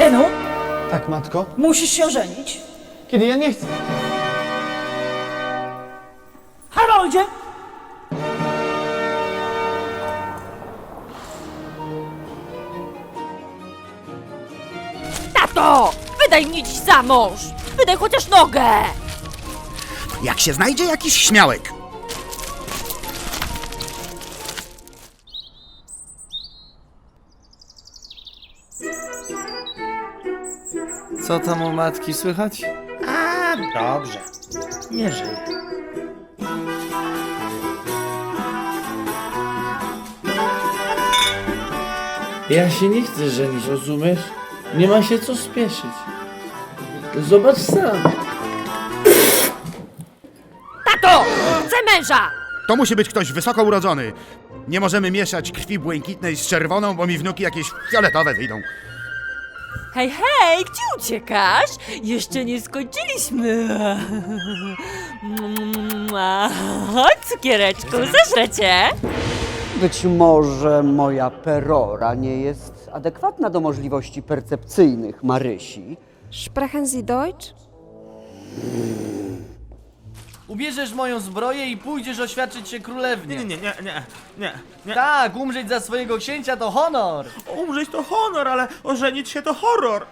Synu, Tak, matko? musisz się żenić. Kiedy ja nie chcę. Haroldzie! Tato! Wydaj mnie dziś za mąż! Wydaj chociaż nogę! Jak się znajdzie jakiś śmiałek. Co tam u matki słychać? A, dobrze. Nie żyje. Ja się nie chcę żenić, rozumiesz? Nie ma się co spieszyć. Zobacz sam. Tato! Chcę męża! To musi być ktoś wysoko urodzony. Nie możemy mieszać krwi błękitnej z czerwoną, bo mi wnuki jakieś fioletowe wyjdą. Hej, hej, gdzie uciekasz? Jeszcze nie skończyliśmy. Chodź, cukiereczku, zażrę cię. Być może moja perora nie jest adekwatna do możliwości percepcyjnych Marysi. Sprechen Sie Deutsch? Ubierzesz moją zbroję i pójdziesz oświadczyć się królewnie. Nie, nie, nie, nie, nie, nie. Tak, umrzeć za swojego księcia to honor. Umrzeć to honor, ale ożenić się to horror.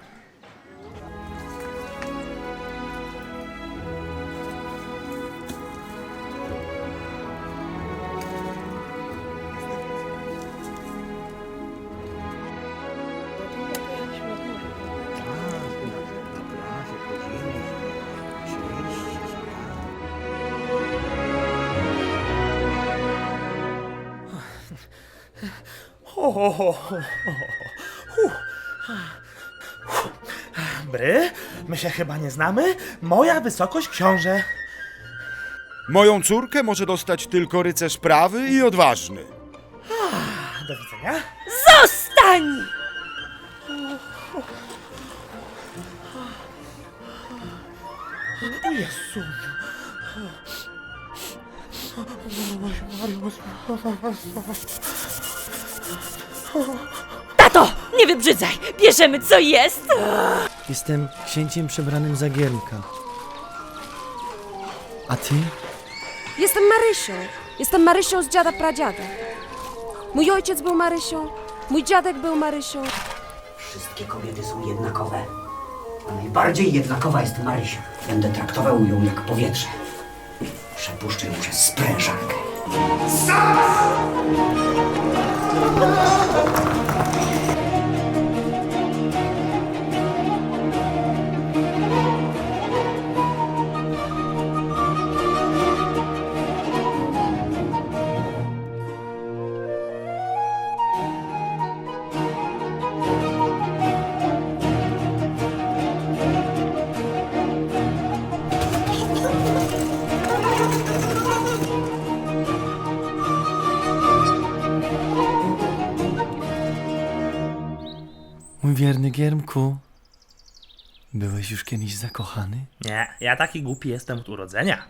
Ho, ho, ho, ho, ho, ho. Huh. Bry, my się chyba nie znamy. Moja wysokość książę. Moją córkę może dostać tylko rycerz prawy i odważny. Do widzenia. Zostań! O Jezu. Tato, nie wybrzydzaj! Bierzemy co jest! Jestem księciem przebranym za giermka. A ty? Jestem Marysią. Jestem Marysią z dziada pradziada. Mój ojciec był Marysią, mój dziadek był Marysią. Wszystkie kobiety są jednakowe. A najbardziej jednakowa jest Marysia. Będę traktował ją jak powietrze. Przepuszczę ją przez sprężarkę. Mój wierny giermku. Byłeś już kiedyś zakochany? Nie, ja taki głupi jestem od urodzenia.